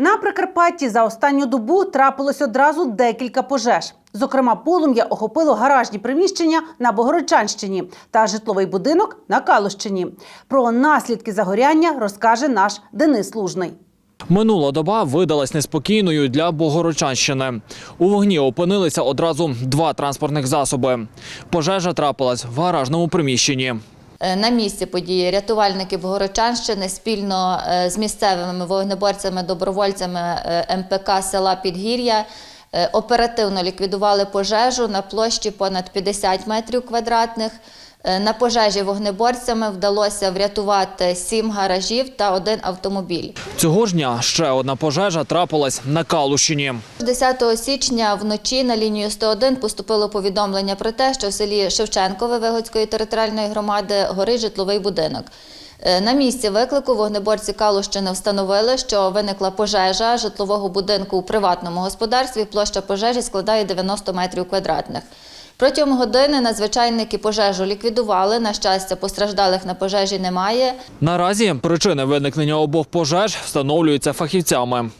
На Прикарпатті за останню добу трапилось одразу декілька пожеж. Зокрема, полум'я охопило гаражні приміщення на Богородчанщині та житловий будинок на Калущині. Про наслідки загоряння розкаже наш Денис Лужний. Минула доба видалась неспокійною для Богородчанщини. У вогні опинилися одразу два транспортних засоби. Пожежа трапилась в гаражному приміщенні. Е, На місці події. Рятувальники Богородчанщини спільно е, з місцевими вогнеборцями, добровольцями е, МПК села Підгір'я оперативно ліквідували пожежу на площі понад 50 метрів квадратних. Е, На пожежі вогнеборцями вдалося врятувати сім гаражів та один автомобіль. Цього ж дня ще одна пожежа трапилась на Калущині. 10 січня вночі на лінію 101 поступило повідомлення про те, що в селі Шевченкове Вигодської територіальної громади горить житловий будинок. Е, На місці виклику вогнеборці Калущини встановили, що виникла пожежа житлового будинку у приватному господарстві. Площа пожежі складає 90 метрів квадратних. Протягом години надзвичайники пожежу ліквідували. На щастя, постраждалих на пожежі немає. Наразі причини виникнення обох пожеж встановлюються фахівцями.